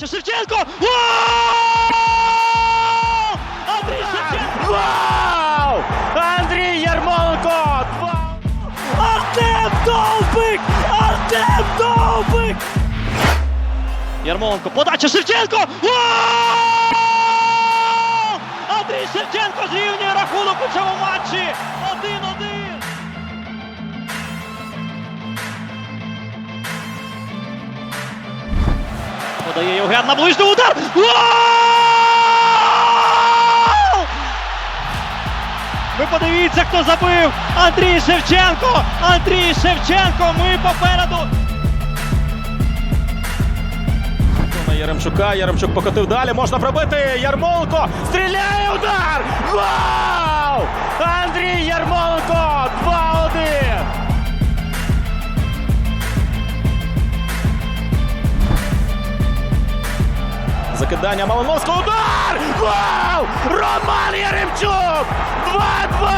Чи Шевченко! Гол! Андрій Шевченко! Вау! Андрій Ярмоленко! Два! Артем Довбик! Артем Довбик! Ярмоленко, подача Шевченко! Гол! Андрій Шевченко зрівнює рахунок у цьому матчі! 1-1! Подає Євген на ближній удар! Гол! Ви подивіться, хто забив! Андрій Шевченко! Андрій Шевченко! Ми попереду! Яремчука. Яремчук покотив далі. Можна пробити. Ярмоленко. Стріляє удар! Вау! Закидання Малиновського. Удар! Вау! Роман Яремчук! 2-2!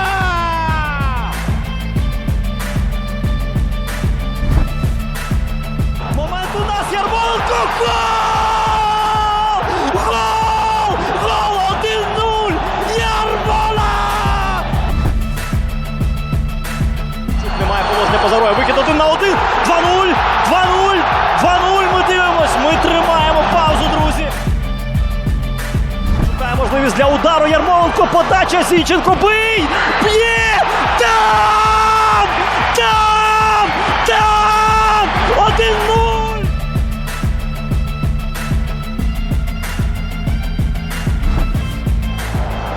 Момент у нас Ярмоленко! Гол! Гол! Гол! 1-0! Ярмола! Немає положення позароя. Вихід для удару Ярмоленко. Подача Січенко. Бий! Б'є! Там! Там! Там! 1-0!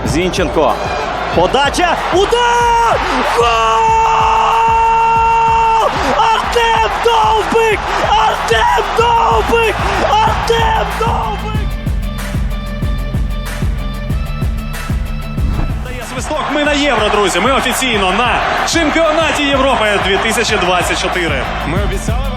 Зінченко. Подача. Удар! Гол! Артем Довбик! Артем Довбик! Артем Довбик! Свисток. Ми на євро, друзі. Ми офіційно на чемпіонаті Європи 2024. Ми обіцяли